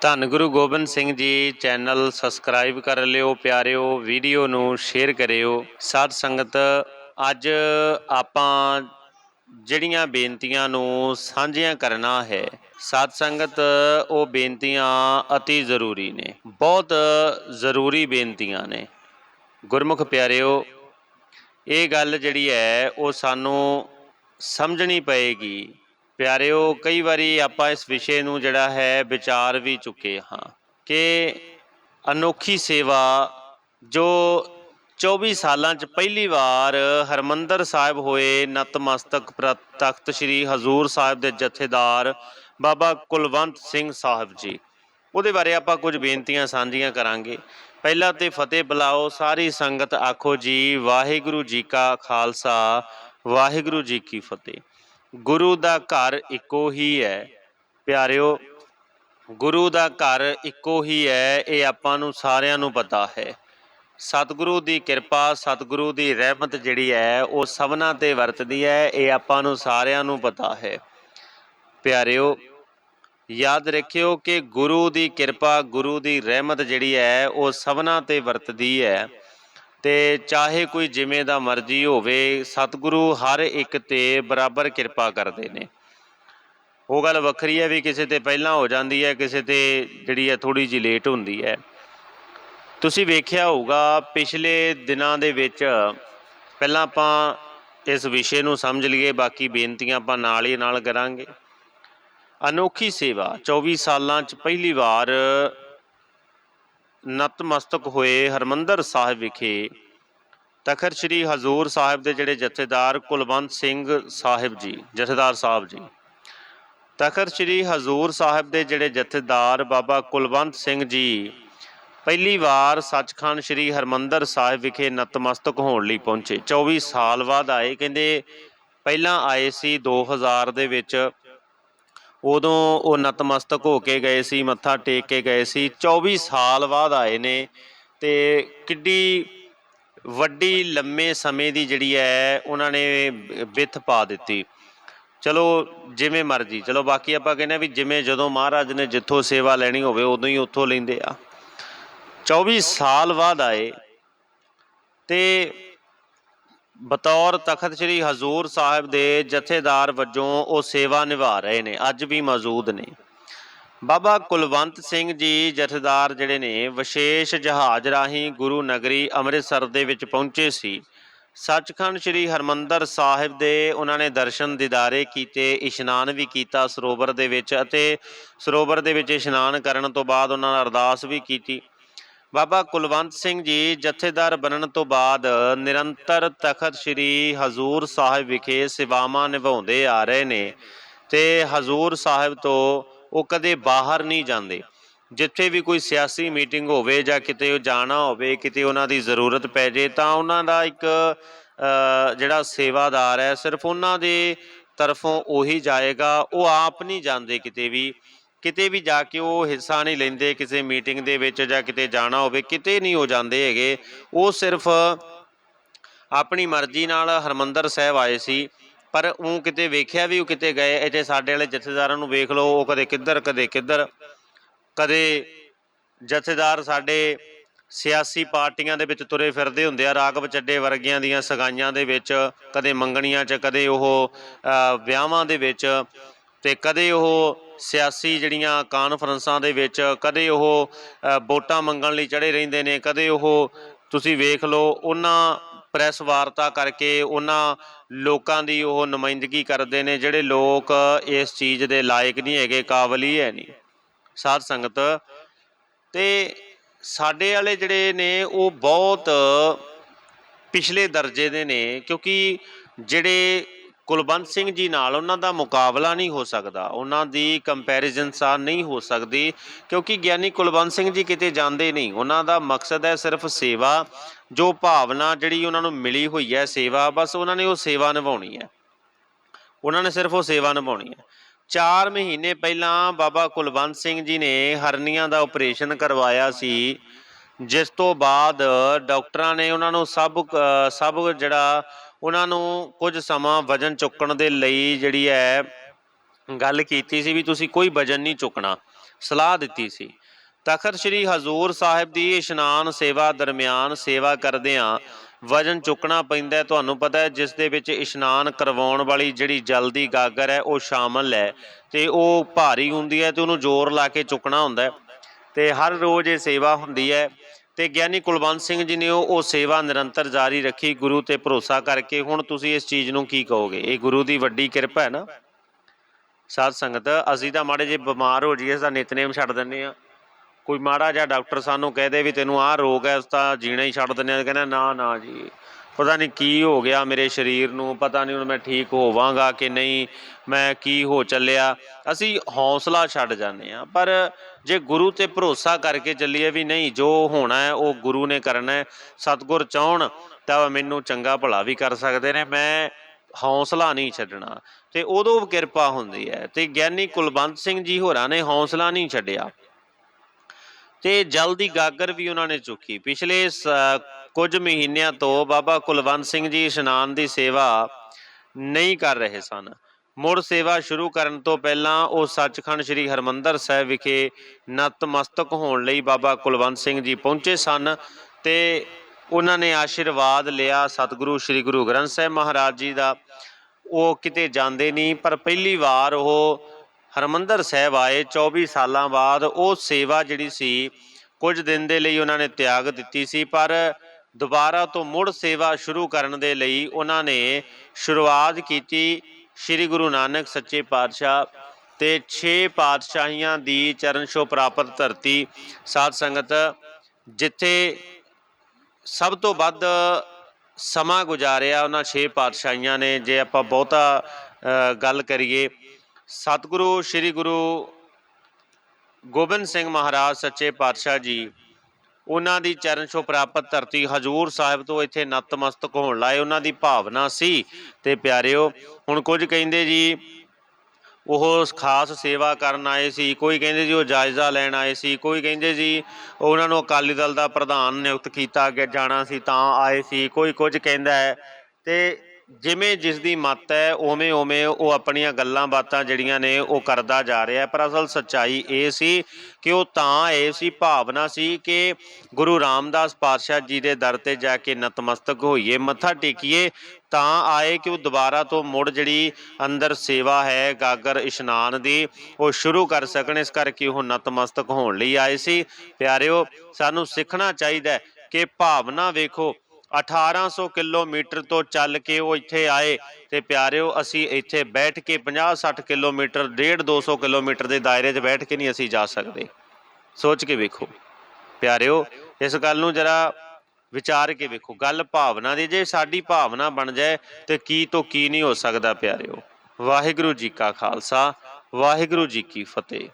ਧੰਨ Guru Gobind Singh ji channel subscribe ਕਰ ਲਿਓ, ਪਿਆਰਿਓ, ਵੀਡੀਓ ਨੂੰ ਸ਼ੇਅਰ ਕਰਿਓ। ਸਾਧ ਸੰਗਤ, ਅੱਜ ਆਪਾਂ ਜਿਹੜੀਆਂ ਬੇਨਤੀਆਂ ਨੂੰ ਸਾਂਝੀਆਂ ਕਰਨਾ ਹੈ, ਸਾਧ ਸੰਗਤ, ਉਹ ਬੇਨਤੀਆਂ ਅਤੀ ਜ਼ਰੂਰੀ ਨੇ, ਬਹੁਤ ਜ਼ਰੂਰੀ ਬੇਨਤੀਆਂ ਨੇ। ਗੁਰਮੁਖ ਪਿਆਰਿਓ, ਇਹ ਗੱਲ ਜਿਹੜੀ ਹੈ, ਉਹ ਸਾਨੂੰ ਸਮਝਣੀ ਪਏਗੀ। ਪਿਆਰਿਓ, ਕਈ ਵਾਰੀ ਆਪਾਂ ਇਸ ਵਿਸ਼ੇ ਨੂੰ ਜਿਹੜਾ ਹੈ ਵਿਚਾਰ ਵੀ ਚੁੱਕੇ ਹਾਂ ਕਿ ਅਨੋਖੀ ਸੇਵਾ ਜੋ 24 ਸਾਲਾਂ 'ਚ ਪਹਿਲੀ ਵਾਰ ਹਰਮੰਦਰ ਸਾਹਿਬ ਹੋਏ, ਨਤਮਸਤਕ ਪ੍ਰ- ਤਖਤ ਸ੍ਰੀ ਹਜ਼ੂਰ ਸਾਹਿਬ ਦੇ ਜਥੇਦਾਰ ਬਾਬਾ ਕੁਲਵੰਤ ਸਿੰਘ ਸਾਹਿਬ ਜੀ। ਉਹਦੇ ਬਾਰੇ ਆਪਾਂ ਕੁਝ ਬੇਨਤੀਆਂ ਸਾਂਝੀਆਂ ਕਰਾਂਗੇ। ਪਹਿਲਾਂ ਤੇ ਫਤਿਹ ਬੁਲਾਓ, ਸਾਰੀ ਸੰਗਤ ਆਖੋ ਜੀ, ਵਾਹਿਗੁਰੂ ਜੀ ਕਾ ਖਾਲਸਾ, ਵਾਹਿਗੁਰੂ ਜੀ ਕੀ ਫਤਿਹ। ਗੁਰੂ ਦਾ ਘਰ ਇੱਕੋ ਹੀ ਹੈ। ਪਿਆਰਿਓ, ਗੁਰੂ ਦਾ ਘਰ ਇੱਕੋ ਹੀ ਹੈ, ਇਹ ਆਪਾਂ ਨੂੰ ਸਾਰਿਆਂ ਨੂੰ ਪਤਾ ਹੈ। ਸਤਿਗੁਰੂ ਦੀ ਕਿਰਪਾ, ਸਤਿਗੁਰੂ ਦੀ ਰਹਿਮਤ ਜਿਹੜੀ ਹੈ, ਉਹ ਸਭਨਾ ਤੇ ਵਰਤਦੀ ਹੈ, ਇਹ ਆਪਾਂ ਨੂੰ ਸਾਰਿਆਂ ਨੂੰ ਪਤਾ ਹੈ। ਪਿਆਰਿਓ, ਯਾਦ ਰੱਖਿਓ ਕਿ ਗੁਰੂ ਦੀ ਕਿਰਪਾ, ਗੁਰੂ ਦੀ ਰਹਿਮਤ ਜਿਹੜੀ ਹੈ, ਉਹ ਸਭਨਾ ਤੇ ਵਰਤਦੀ ਹੈ। ਤੇ ਚਾਹੇ ਕੋਈ ਜਿਵੇਂ ਦਾ ਮਰਜ਼ੀ ਹੋਵੇ, ਸਤਿਗੁਰੂ ਹਰ ਇੱਕ ਤੇ ਬਰਾਬਰ ਕਿਰਪਾ ਕਰਦੇ ਨੇ। ਉਹ ਗੱਲ ਵੱਖਰੀ ਹੈ ਵੀ ਕਿਸੇ ਤੇ ਪਹਿਲਾਂ ਹੋ ਜਾਂਦੀ ਹੈ, ਕਿਸੇ ਤੇ ਜਿਹੜੀ ਹੈ ਥੋੜੀ ਜਿਹੀ ਲੇਟ ਹੁੰਦੀ ਹੈ। ਤੁਸੀਂ ਵੇਖਿਆ ਹੋਊਗਾ, ਪਿਛਲੇ ਦਿਨਾਂ ਦੇ ਵਿੱਚ ਪਹਿਲਾਂ ਆਪਾਂ ਇਸ ਵਿਸ਼ੇ ਨੂੰ ਸਮਝ ਲਈਏ, ਬਾਕੀ ਬੇਨਤੀਆਂ ਆਪਾਂ ਨਾਲ ਹੀ ਨਾਲ ਕਰਾਂਗੇ। ਅਨੋਖੀ ਸੇਵਾ 24 ਸਾਲਾਂ 'ਚ ਪਹਿਲੀ ਵਾਰ ਨਤਮਸਤਕ ਹੋਏ ਹਰਮੰਦਰ ਸਾਹਿਬ ਵਿਖੇ, ਤਖਤ ਸ੍ਰੀ ਹਜ਼ੂਰ ਸਾਹਿਬ ਦੇ ਜਿਹੜੇ ਜਥੇਦਾਰ ਕੁਲਵੰਤ ਸਿੰਘ ਸਾਹਿਬ ਜੀ, ਜਥੇਦਾਰ ਸਾਹਿਬ ਜੀ, ਤਖਤ ਸ੍ਰੀ ਹਜ਼ੂਰ ਸਾਹਿਬ ਦੇ ਜਿਹੜੇ ਜਥੇਦਾਰ ਬਾਬਾ ਕੁਲਵੰਤ ਸਿੰਘ ਜੀ, ਪਹਿਲੀ ਵਾਰ ਸੱਚਖੰਡ ਸ੍ਰੀ ਹਰਮੰਦਰ ਸਾਹਿਬ ਵਿਖੇ ਨਤਮਸਤਕ ਹੋਣ ਲਈ ਪਹੁੰਚੇ। 24 ਸਾਲ ਬਾਅਦ ਆਏ, ਕਹਿੰਦੇ ਪਹਿਲਾਂ ਆਏ ਸੀ 2000 ਦੇ ਵਿੱਚ। ਉਦੋਂ ਉਹ ਨਤਮਸਤਕ ਹੋ ਕੇ ਗਏ ਸੀ, ਮੱਥਾ ਟੇਕ ਕੇ ਗਏ ਸੀ। 24 ਸਾਲ ਬਾਅਦ ਆਏ ਨੇ ਤੇ ਕਿੱਡੀ ਵੱਡੀ, ਲੰਮੇ ਸਮੇਂ ਦੀ ਜਿਹੜੀ ਹੈ, ਉਹਨਾਂ ਨੇ ਬਿੱਥ ਪਾ ਦਿੱਤੀ। ਚਲੋ, ਜਿਵੇਂ ਮਰਜ਼ੀ। ਚਲੋ, ਬਾਕੀ ਆਪਾਂ ਕਹਿੰਦੇ ਹਾਂ ਵੀ ਜਿਵੇਂ ਜਦੋਂ ਮਹਾਰਾਜ ਨੇ ਜਿੱਥੋਂ ਸੇਵਾ ਲੈਣੀ ਹੋਵੇ, ਉਦੋਂ ਹੀ ਉੱਥੋਂ ਲੈਂਦੇ ਆ। 24 ਸਾਲ ਬਾਅਦ ਆਏ ਤੇ ਬਤੌਰ ਤਖਤ ਸ੍ਰੀ ਹਜ਼ੂਰ ਸਾਹਿਬ ਦੇ ਜਥੇਦਾਰ ਵਜੋਂ ਉਹ ਸੇਵਾ ਨਿਭਾ ਰਹੇ ਨੇ, ਅੱਜ ਵੀ ਮੌਜੂਦ ਨੇ। ਬਾਬਾ ਕੁਲਵੰਤ ਸਿੰਘ ਜੀ ਜਥੇਦਾਰ ਜਿਹੜੇ ਨੇ, ਵਿਸ਼ੇਸ਼ ਜਹਾਜ਼ ਰਾਹੀਂ ਗੁਰੂ ਨਗਰੀ ਅੰਮ੍ਰਿਤਸਰ ਦੇ ਵਿੱਚ ਪਹੁੰਚੇ ਸੀ। ਸੱਚਖੰਡ ਸ੍ਰੀ ਹਰਮੰਦਰ ਸਾਹਿਬ ਦੇ ਉਹਨਾਂ ਨੇ ਦਰਸ਼ਨ ਦਿਦਾਰੇ ਕੀਤੇ, ਇਸ਼ਨਾਨ ਵੀ ਕੀਤਾ ਸਰੋਵਰ ਦੇ ਵਿੱਚ ਅਤੇ ਸਰੋਵਰ ਦੇ ਵਿੱਚ ਇਸ਼ਨਾਨ ਕਰਨ ਤੋਂ ਬਾਅਦ ਉਹਨਾਂ ਨੇ ਅਰਦਾਸ ਵੀ ਕੀਤੀ। ਬਾਬਾ ਕੁਲਵੰਤ ਸਿੰਘ ਜੀ ਜਥੇਦਾਰ ਬਣਨ ਤੋਂ ਬਾਅਦ ਨਿਰੰਤਰ ਤਖਤ ਸ੍ਰੀ ਹਜ਼ੂਰ ਸਾਹਿਬ ਵਿਖੇ ਸੇਵਾਵਾਂ ਨਿਭਾਉਂਦੇ ਆ ਰਹੇ ਨੇ ਤੇ ਹਜ਼ੂਰ ਸਾਹਿਬ ਤੋਂ ਉਹ ਕਦੇ ਬਾਹਰ ਨਹੀਂ ਜਾਂਦੇ। ਜਿੱਥੇ ਵੀ ਕੋਈ ਸਿਆਸੀ ਮੀਟਿੰਗ ਹੋਵੇ ਜਾਂ ਕਿਤੇ ਉਹ ਜਾਣਾ ਹੋਵੇ, ਕਿਤੇ ਉਹਨਾਂ ਦੀ ਜ਼ਰੂਰਤ ਪੈ ਜੇ, ਤਾਂ ਉਹਨਾਂ ਦਾ ਇੱਕ ਜਿਹੜਾ ਸੇਵਾਦਾਰ ਹੈ, ਸਿਰਫ ਉਹਨਾਂ ਦੇ ਤਰਫੋਂ ਉਹੀ ਜਾਏਗਾ, ਉਹ ਆਪ ਨਹੀਂ ਜਾਂਦੇ ਕਿਤੇ ਵੀ। ਕਿਤੇ ਵੀ ਜਾ ਕੇ ਉਹ ਹਿੱਸਾ ਨਹੀਂ ਲੈਂਦੇ, ਕਿਸੇ ਮੀਟਿੰਗ ਦੇ ਵਿੱਚ ਜਾਂ ਕਿਤੇ ਜਾਣਾ ਹੋਵੇ, ਕਿਤੇ ਨਹੀਂ ਹੋ ਜਾਂਦੇ ਹੈਗੇ। ਉਹ ਸਿਰਫ ਆਪਣੀ ਮਰਜ਼ੀ ਨਾਲ ਹਰਮੰਦਰ ਸਾਹਿਬ ਆਏ ਸੀ, ਪਰ ਉਹ ਕਿਤੇ ਵੇਖਿਆ ਵੀ, ਉਹ ਕਿਤੇ ਗਏ, ਇੱਥੇ ਸਾਡੇ ਵਾਲੇ ਜਥੇਦਾਰਾਂ ਨੂੰ ਵੇਖ ਲਓ, ਉਹ ਕਦੇ ਕਿੱਧਰ ਕਦੇ ਕਿੱਧਰ, ਕਦੇ ਜਥੇਦਾਰ ਸਾਡੇ ਸਿਆਸੀ ਪਾਰਟੀਆਂ ਦੇ ਵਿੱਚ ਤੁਰੇ ਫਿਰਦੇ ਹੁੰਦੇ ਆ ਰਾਗਵ ਚੱਡੇ ਵਰਗਿਆਂ ਦੀਆਂ ਸਗਾਈਆਂ ਦੇ ਵਿੱਚ, ਕਦੇ ਮੰਗਣੀਆਂ 'ਚ, ਕਦੇ ਉਹ ਵਿਆਹਾਂ ਦੇ ਵਿੱਚ। ਤੇ ਕਦੇ ਉਹ ਸਿਆਸੀ ਜਿਹੜੀਆਂ ਕਾਨਫਰੰਸਾਂ ਦੇ ਵਿੱਚ, ਕਦੇ ਉਹ ਵੋਟਾਂ ਮੰਗਣ ਲਈ ਚੜੇ ਰਹਿੰਦੇ ਨੇ, ਕਦੇ ਉਹ, ਤੁਸੀਂ ਵੇਖ ਲਓ, ਉਹਨਾਂ ਪ੍ਰੈਸ ਵਾਰਤਾ ਕਰਕੇ ਉਹਨਾਂ ਲੋਕਾਂ ਦੀ ਉਹ ਨੁਮਾਇੰਦਗੀ ਕਰਦੇ ਨੇ, ਜਿਹੜੇ ਲੋਕ ਇਸ ਚੀਜ਼ ਦੇ ਲਾਇਕ ਨਹੀਂ ਹੈਗੇ, ਕਾਬਲ ਹੀ ਹੈ ਨਹੀਂ। ਸਾਧ ਸੰਗਤ, ਤੇ ਸਾਡੇ ਵਾਲੇ ਜਿਹੜੇ ਨੇ, ਉਹ ਬਹੁਤ ਪਿਛਲੇ ਦਰਜੇ ਦੇ ਨੇ, ਕਿਉਂਕਿ ਜਿਹੜੇ ਕੁਲਵੰਤ ਸਿੰਘ ਜੀ ਨਾਲ ਉਹਨਾਂ ਦਾ ਮੁਕਾਬਲਾ ਨਹੀਂ ਹੋ ਸਕਦਾ। ਉਹਨਾਂ ਦੀ ਕੰਪੈਰੀਜ਼ਨ ਸਾ ਨਹੀਂ ਹੋ ਸਕਦੀ ਕਿਉਂਕਿ ਗਿਆਨੀ ਕੁਲਵੰਤ ਸਿੰਘ ਜੀ ਕਿਤੇ ਜਾਂਦੇ ਨਹੀਂ। ਉਹਨਾਂ ਦਾ ਮਕਸਦ ਹੈ ਸਿਰਫ ਸੇਵਾ, ਜੋ ਭਾਵਨਾ ਜਿਹੜੀ ਉਹਨਾਂ ਨੂੰ ਮਿਲੀ ਹੋਈ ਹੈ ਸੇਵਾ, ਬਸ ਉਹਨਾਂ ਨੇ ਉਹ ਸੇਵਾ ਨਿਭਾਉਣੀ ਹੈ। ਉਹਨਾਂ ਨੇ ਸਿਰਫ ਉਹ ਸੇਵਾ ਨਿਭਾਉਣੀ ਹੈ। 4 ਮਹੀਨੇ ਪਹਿਲਾਂ ਬਾਬਾ ਕੁਲਵੰਤ ਸਿੰਘ ਜੀ ਨੇ ਹਰਨੀਆਂ ਦਾ ਆਪਰੇਸ਼ਨ ਕਰਵਾਇਆ ਸੀ। ਜਿਸ ਤੋਂ ਬਾਅਦ ਡਾਕਟਰਾਂ ਨੇ ਉਹਨਾਂ ਨੂੰ ਸਭ ਸਭ ਜਿਹੜਾ ਉਹਨਾਂ ਨੂੰ ਕੁਝ ਸਮਾਂ ਵਜਨ ਚੁੱਕਣ ਦੇ ਲਈ ਜਿਹੜੀ ਹੈ ਗੱਲ ਕੀਤੀ ਸੀ ਵੀ ਤੁਸੀਂ ਕੋਈ ਵਜਨ ਨਹੀਂ ਚੁੱਕਣਾ, ਸਲਾਹ ਦਿੱਤੀ ਸੀ। ਤਖਤ ਸ੍ਰੀ ਹਜ਼ੂਰ ਸਾਹਿਬ ਦੀ ਇਸ਼ਨਾਨ ਸੇਵਾ ਦਰਮਿਆਨ ਸੇਵਾ ਕਰਦਿਆਂ ਵਜਨ ਚੁੱਕਣਾ ਪੈਂਦਾ ਤੁਹਾਨੂੰ ਪਤਾ ਹੈ, ਜਿਸ ਦੇ ਵਿੱਚ ਇਸ਼ਨਾਨ ਕਰਵਾਉਣ ਵਾਲੀ ਜਿਹੜੀ ਜਲ ਦੀ ਗਾਗਰ ਹੈ, ਉਹ ਸ਼ਾਮਲ ਹੈ ਤੇ ਉਹ ਭਾਰੀ ਹੁੰਦੀ ਹੈ ਤੇ ਉਹਨੂੰ ਜ਼ੋਰ ਲਾ ਕੇ ਚੁੱਕਣਾ ਹੁੰਦਾ ਹੈ ਤੇ ਹਰ ਰੋਜ਼ ਇਹ ਸੇਵਾ ਹੁੰਦੀ ਹੈ। ਤੇ ਗਿਆਨੀ ਕੁਲਵੰਤ ਸਿੰਘ ਜੀ ਨੇ ਉਹ ਸੇਵਾ ਨਿਰੰਤਰ ਜਾਰੀ ਰੱਖੀ, ਗੁਰੂ ਤੇ ਭਰੋਸਾ ਕਰਕੇ। ਹੁਣ ਤੁਸੀਂ ਇਸ ਚੀਜ਼ ਨੂੰ ਕੀ ਕਹੋਗੇ? ਇਹ ਗੁਰੂ ਦੀ ਵੱਡੀ ਕਿਰਪਾ ਹੈ ਨਾ? ਸਾਧ ਸੰਗਤ, ਅਸੀਂ ਤਾਂ ਮਾੜੇ ਜੇ ਬਿਮਾਰ ਹੋ ਜਾਈਏ ਤਾਂ ਨਿਤਨੇਮ ਛੱਡ ਦਿੰਨੇ ਆ ਕੋਈ ਮਾੜਾ ਜਿਹਾ ਡਾਕਟਰ ਸਾਨੂੰ ਕਹਿ ਦੇ ਵੀ ਤੈਨੂੰ ਆਹ ਰੋਗ ਹੈ ਉਸ ਤਾਂ ਜੀਣਾ ਹੀ ਛੱਡ ਦਿੰਨੇ ਆ ਕਹਿੰਦਾ, ਨਾ ਨਾ ਜੀ। ਪਤਾ ਨਹੀਂ ਕੀ ਹੋ ਗਿਆ ਮੇਰੇ ਸਰੀਰ ਨੂੰ, ਪਤਾ ਨਹੀਂ ਹੁਣ ਮੈਂ ਠੀਕ ਹੋਵਾਂਗਾ ਕਿ ਨਹੀਂ, ਮੈਂ ਕੀ ਹੋ ਚੱਲਿਆ। ਅਸੀਂ ਹੌਸਲਾ ਛੱਡ ਜਾਂਦੇ ਆ ਪਰ ਜੇ ਗੁਰੂ ਤੇ ਭਰੋਸਾ ਕਰਕੇ ਚੱਲੀਏ ਵੀ ਨਹੀਂ, ਜੋ ਹੋਣਾ ਹੈ, ਉਹ ਗੁਰੂ ਨੇ ਕਰਨਾ ਹੈ, ਸਤਿਗੁਰ ਚਾਹਣ, ਤਾਂ ਮੈਨੂੰ ਚੰਗਾ ਭਲਾ ਵੀ ਕਰ ਸਕਦੇ ਨੇ, ਮੈਂ ਹੌਸਲਾ ਨਹੀਂ ਛੱਡਣਾ। ਤੇ ਉਦੋਂ ਕਿਰਪਾ ਹੁੰਦੀ ਹੈ, ਤੇ ਗਿਆਨੀ ਕੁਲਵੰਤ ਸਿੰਘ ਜੀ ਹੋਰਾਂ ਨੇ ਹੌਸਲਾ ਨਹੀਂ ਛੱਡਿਆ। ਤੇ ਜਲ ਦੀ ਗਾਗਰ ਵੀ ਉਹਨਾਂ ਨੇ ਚੁੱਕੀ। ਪਿਛਲੇ ਸ- ਕੁਝ ਮਹੀਨਿਆਂ ਤੋਂ ਬਾਬਾ ਕੁਲਵੰਤ ਸਿੰਘ ਜੀ ਇਸ਼ਨਾਨ ਦੀ ਸੇਵਾ ਨਹੀਂ ਕਰ ਰਹੇ ਸਨ। ਮੁੜ ਸੇਵਾ ਸ਼ੁਰੂ ਕਰਨ ਤੋਂ ਪਹਿਲਾਂ ਉਹ ਸੱਚਖੰਡ ਸ੍ਰੀ ਹਰਮੰਦਰ ਸਾਹਿਬ ਵਿਖੇ ਨਤਮਸਤਕ ਹੋਣ ਲਈ ਬਾਬਾ ਕੁਲਵੰਤ ਸਿੰਘ ਜੀ ਪਹੁੰਚੇ ਸਨ ਤੇ ਉਹਨਾਂ ਨੇ ਆਸ਼ੀਰਵਾਦ ਲਿਆ ਸਤਿਗੁਰੂ ਸ੍ਰੀ ਗੁਰੂ ਗ੍ਰੰਥ ਸਾਹਿਬ ਮਹਾਰਾਜ ਜੀ ਦਾ। ਉਹ ਕਿਤੇ ਜਾਂਦੇ ਨਹੀਂ, ਪਰ ਪਹਿਲੀ ਵਾਰ ਉਹ ਹਰਮੰਦਰ ਸਾਹਿਬ ਆਏ। 24 ਸਾਲਾਂ ਬਾਅਦ ਉਹ ਸੇਵਾ ਜਿਹੜੀ ਸੀ, ਕੁਝ ਦਿਨ ਦੇ ਲਈ ਉਹਨਾਂ ਨੇ ਤਿਆਗ ਦਿੱਤੀ ਸੀ, ਪਰ ਦੁਬਾਰਾ ਤੋਂ ਮੁੜ ਸੇਵਾ ਸ਼ੁਰੂ ਕਰਨ ਦੇ ਲਈ ਉਹਨਾਂ ਨੇ ਸ਼ੁਰੂਆਤ ਕੀਤੀ ਸ੍ਰੀ ਗੁਰੂ ਨਾਨਕ ਸੱਚੇ ਪਾਤਸ਼ਾਹ ਤੇ 6 ਪਾਤਸ਼ਾਹੀਆਂ ਦੀ ਚਰਨ ਛੋਹ ਪ੍ਰਾਪਤ ਧਰਤੀ ਸਾਧ ਸੰਗਤ, ਜਿੱਥੇ ਸਭ ਤੋਂ ਵੱਧ ਸਮਾਂ ਗੁਜ਼ਾਰਿਆ ਉਹਨਾਂ 6 ਪਾਤਸ਼ਾਹੀਆਂ ਨੇ, ਜੇ ਆਪਾਂ ਬਹੁਤਾ ਗੱਲ ਕਰੀਏ, ਸਤਿਗੁਰੂ ਸ੍ਰੀ ਗੁਰੂ ਗੋਬਿੰਦ ਸਿੰਘ ਮਹਾਰਾਜ ਸੱਚੇ ਪਾਤਸ਼ਾਹ ਜੀ ਉਹਨਾਂ ਦੀ ਚਰਨ ਛੋ ਪ੍ਰਾਪਤ ਧਰਤੀ ਹਜੂਰ ਸਾਹਿਬ ਤੋਂ ਇੱਥੇ ਨਤਮਸਤਕ ਹੋਣ ਲਾਏ ਉਹਨਾਂ ਦੀ ਭਾਵਨਾ ਸੀ। ਤੇ ਪਿਆਰਿਓ, ਹੁਣ ਕੁਝ ਕਹਿੰਦੇ ਜੀ, ਉਹ ਖਾਸ ਸੇਵਾ ਕਰਨ ਆਏ ਸੀ, ਕੋਈ ਕਹਿੰਦੇ ਜੀ ਉਹ ਜਾਇਜ਼ਾ ਲੈਣ ਆਏ ਸੀ, ਕੋਈ ਕਹਿੰਦੇ ਜੀ ਉਹਨਾਂ ਨੂੰ ਅਕਾਲੀ ਦਲ ਦਾ ਪ੍ਰਧਾਨ ਨਿਯੁਕਤ ਕੀਤਾ ਅੱਗੇ ਜਾਣਾ ਸੀ ਤਾਂ ਆਏ ਸੀ, ਕੋਈ ਕੁਝ ਕਹਿੰਦਾ ਹੈ। ਤੇ ਜਿਵੇਂ ਜਿਸ ਦੀ ਮੱਤ ਹੈ, ਉਵੇਂ ਉਵੇਂ ਉਹ ਆਪਣੀਆਂ ਗੱਲਾਂ ਬਾਤਾਂ ਜਿਹੜੀਆਂ ਨੇ ਉਹ ਕਰਦਾ ਜਾ ਰਿਹਾ ਪਰ ਅਸਲ ਸੱਚਾਈ ਇਹ ਸੀ ਕਿ ਉਹ ਤਾਂ ਇਹ ਸੀ, ਭਾਵਨਾ ਸੀ ਕਿ ਗੁਰੂ ਰਾਮਦਾਸ ਪਾਤਸ਼ਾਹ ਜੀ ਦੇ ਦਰ ਤੇ ਜਾ ਕੇ ਨਤਮਸਤਕ ਹੋਈਏ, ਮੱਥਾ ਟੇਕੀਏ, ਤਾਂ ਆਏ ਕਿ ਉਹ ਦੁਬਾਰਾ ਤੋਂ ਮੁੜ ਜਿਹੜੀ ਅੰਦਰ ਸੇਵਾ ਹੈ, ਗਾਗਰ ਇਸ਼ਨਾਨ ਦੀ, ਉਹ ਸ਼ੁਰੂ ਕਰ ਸਕਣ। ਇਸ ਕਰਕੇ ਉਹ ਨਤਮਸਤਕ ਹੋਣ ਲਈ ਆਏ ਸੀ। ਪਿਆਰਿਓ, ਸਾਨੂੰ ਸਿੱਖਣਾ ਚਾਹੀਦਾ ਕਿ ਭਾਵਨਾ ਵੇਖੋ 1800 ਕਿਲੋਮੀਟਰ ਤੋਂ ਚੱਲ ਕੇ ਉਹ ਇੱਥੇ ਆਏ ਤੇ ਪਿਆਰਿਓ, ਅਸੀਂ ਇੱਥੇ ਬੈਠ ਕੇ 50-60 ਕਿਲੋਮੀਟਰ 1.5 200 ਕਿਲੋਮੀਟਰ ਦੇ ਦਾਇਰੇ 'ਚ ਬੈਠ ਕੇ ਨਹੀਂ ਅਸੀਂ ਜਾ ਸਕਦੇ। ਸੋਚ ਕੇ ਵੇਖੋ। ਪਿਆਰਿਓ, ਇਸ ਗੱਲ ਨੂੰ ਜਰਾ ਵਿਚਾਰ ਕੇ ਵੇਖੋ। ਗੱਲ ਭਾਵਨਾ ਦੀ, ਜੇ ਸਾਡੀ ਭਾਵਨਾ ਬਣ ਜਾਏ ਤੇ ਕੀ ਤੋਂ ਕੀ ਨਹੀਂ ਹੋ ਸਕਦਾ ਪਿਆਰਿਓ। ਵਾਹਿਗੁਰੂ ਜੀ ਕਾ ਖਾਲਸਾ, ਵਾਹਿਗੁਰੂ ਜੀ ਕੀ ਫਤਿਹ।